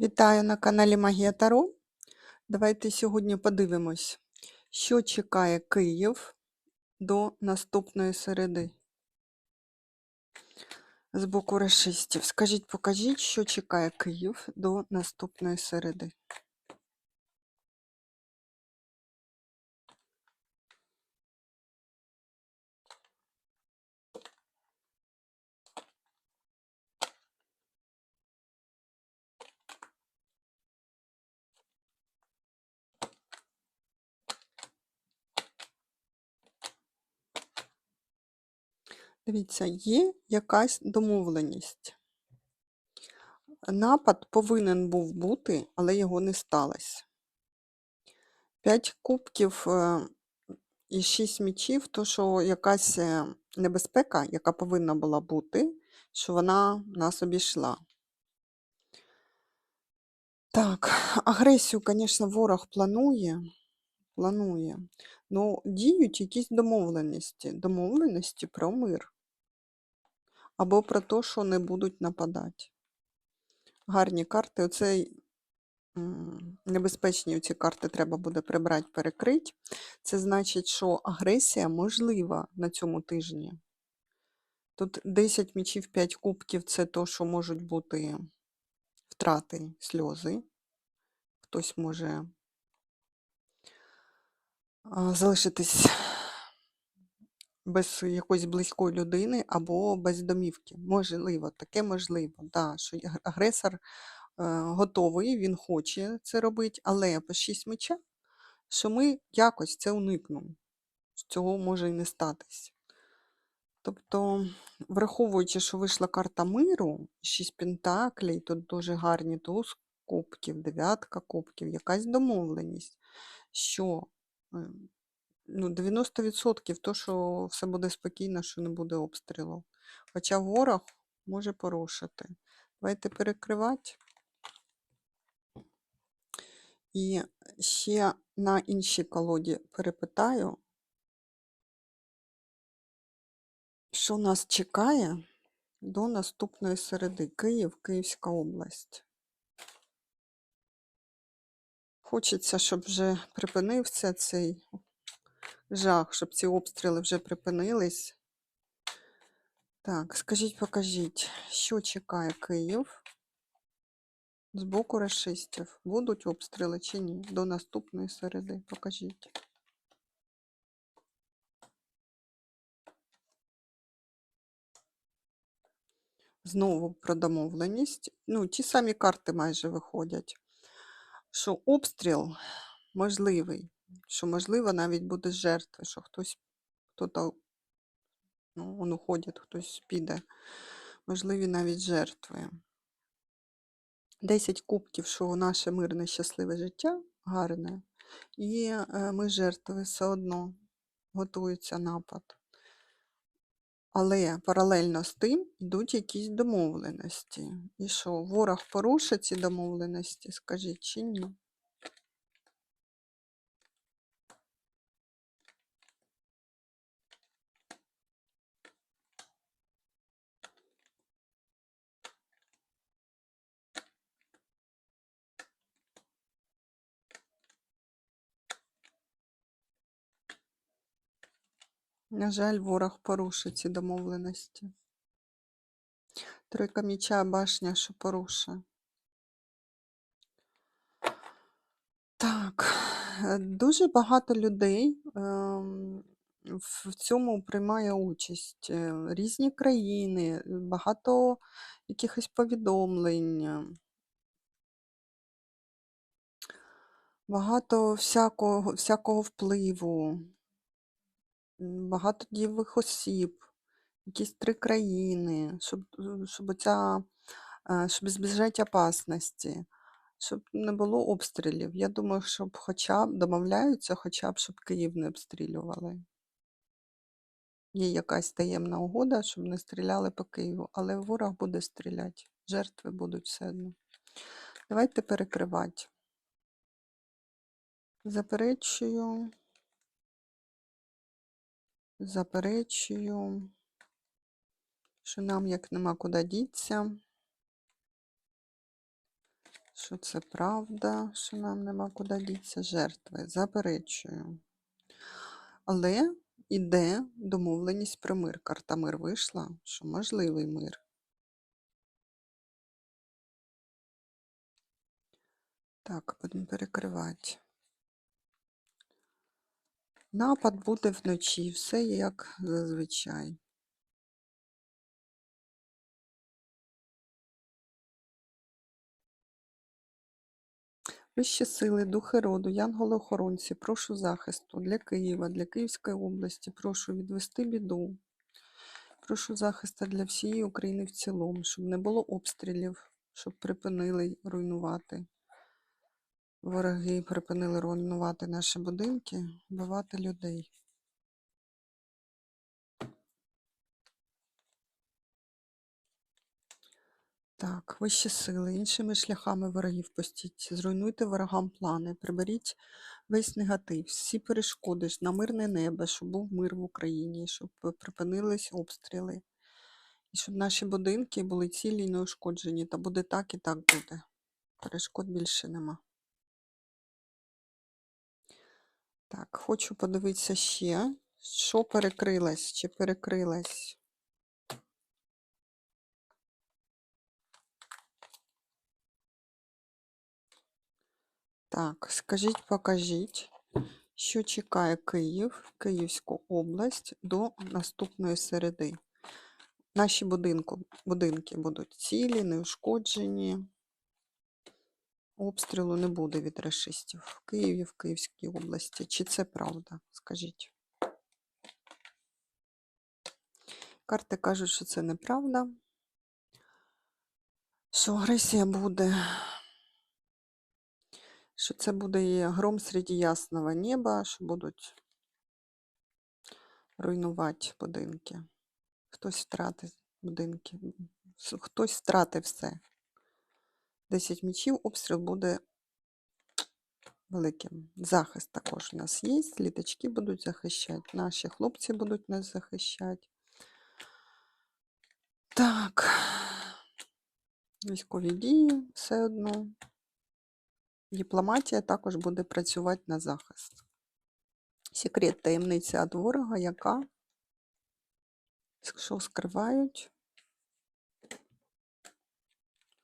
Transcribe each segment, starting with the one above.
Вітаю на каналі Магія Таро. Давайте сьогодні подивимось, що чекає Київ до наступної середи з боку расистів. Скажіть, покажіть, що чекає Київ до наступної середи. Дивіться, є якась домовленість. Напад повинен був бути, але його не сталося. П'ять кубків е, і шість мічів, то що якась е, небезпека, яка повинна була бути, що вона нас обійшла. Так, агресію, звісно, ворог планує, планує. Ну, діють якісь домовленості. Домовленості про мир. Або про те, що не будуть нападати. Гарні карти. Оцей небезпечні ці карти треба буде прибрати, перекрити. Це значить, що агресія можлива на цьому тижні. Тут 10 мічів, 5 кубків це то, що можуть бути втрати, сльози. Хтось може залишитись без якоїсь близької людини або без домівки. Можливо, таке можливо. Да, що агресор е, готовий, він хоче це робити, але по 6 меча, що ми якось це уникнемо. Цього може і не статись. Тобто, враховуючи, що вийшла карта миру, 6 пентаклей, тут дуже гарні туз кубків, дев'ятка кубків, якась домовленість, що ну, 90% то, що все буде спокійно, що не буде обстрілу. Хоча ворог може порушити. Давайте перекривати. І ще на іншій колоді перепитаю, що нас чекає до наступної середи. Київ, Київська область. Хочеться, щоб вже припинився цей жах, щоб ці обстріли вже припинились. Так, скажіть, покажіть, що чекає Київ з боку расистів? Будуть обстріли чи ні? До наступної середи. Покажіть. Знову про домовленість. Ну, ті самі карти майже виходять. Що обстріл можливий, що можливо навіть буде жертви, що хтось, хто-то, ну, он уходить, хтось піде. Можливі навіть жертви. 10 кубків, що наше мирне щасливе життя гарне, і е, ми жертви все одно готується напад. Але паралельно з тим йдуть якісь домовленості. І що, ворог порушить ці домовленості, скажіть, чи ні? На жаль, ворог порушить ці домовленості. Тройка міча, башня, що порушує. Так, е, дуже багато людей ем, в цьому приймає участь. Е, Різні країни, багато якихось повідомлень, багато всякого, всякого впливу, багато дієвих осіб, якісь три країни, щоб, е, щоб оця, е, щоб збіжати опасності. Щоб не було обстрілів. Я думаю, щоб хоча б домовляються, хоча б щоб Київ не обстрілювали. Є якась таємна угода, щоб не стріляли по Києву, але ворог буде стріляти. Жертви будуть все одно. Давайте перекривати. Заперечую. Заперечую, що нам як нема куди діться. що це правда, що нам нема куди дітися жертви. Заперечую. Але іде домовленість про мир. Карта мир вийшла, що можливий мир. Так, будемо перекривати. Напад буде вночі, все як зазвичай. Вищі сили, духи роду, янголи-охоронці, прошу захисту для Києва, для Київської області, прошу відвести біду. Прошу захисту для всієї України в цілому, щоб не було обстрілів, щоб припинили руйнувати. Вороги припинили руйнувати наші будинки, вбивати людей. Так, вищі сили, іншими шляхами ворогів постіть, зруйнуйте ворогам плани, приберіть весь негатив, всі перешкоди на мирне небо, щоб був мир в Україні, щоб припинились обстріли, і щоб наші будинки були цілі і неушкоджені. Та буде так і так буде. Перешкод більше нема. Так, хочу подивитися ще, що перекрилось, чи перекрилось. Так, скажіть, покажіть, що чекає Київ, Київську область до наступної середи. Наші будинку, будинки будуть цілі, неушкоджені. Обстрілу не буде від рашистів в Києві, в Київській області. Чи це правда? Скажіть. Карти кажуть, що це неправда. Що агресія буде, що це буде гром серед ясного неба, що будуть руйнувати будинки. Хтось втратить будинки, хтось втратив все. 10 мічів, обстріл буде великим. Захист також у нас є, літачки будуть захищати, наші хлопці будуть нас захищати. Так, військові дії все одно. Дипломатія також буде працювати на захист. Секрет таємниця від ворога, яка, що скривають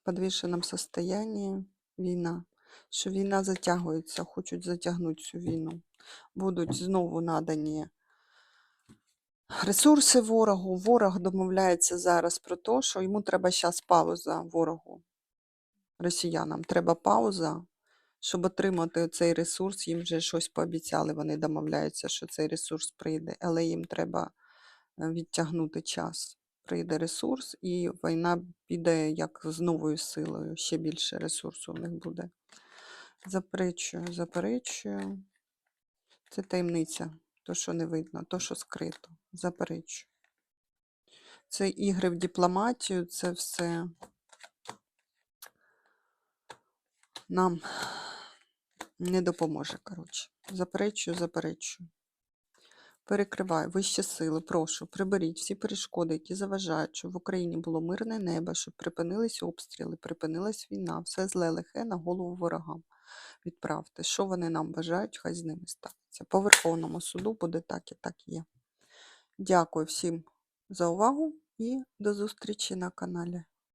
подвішеному состоянні війна. Що війна затягується, хочуть затягнути цю війну. Будуть знову надані ресурси ворогу. Ворог домовляється зараз про те, що йому треба зараз пауза ворогу. Росіянам треба пауза, щоб отримати цей ресурс. Їм вже щось пообіцяли. Вони домовляються, що цей ресурс прийде, але їм треба е, відтягнути час. Прийде ресурс, і війна піде як з новою силою. Ще більше ресурсу у них буде. Заперечую, заперечую. Це таємниця, то, що не видно, то, що скрито. Заперечую. Це ігри в дипломатію, це все нам не допоможе, коротше. Заперечую, заперечую. Перекриваю вищі сили, прошу, приберіть всі перешкоди, які заважають, щоб в Україні було мирне небо, щоб припинились обстріли, припинилась війна, все зле лихе на голову ворогам. Відправте. Що вони нам бажають, хай з ними станеться. По Верховному суду буде так і так є. Дякую всім за увагу і до зустрічі на каналі.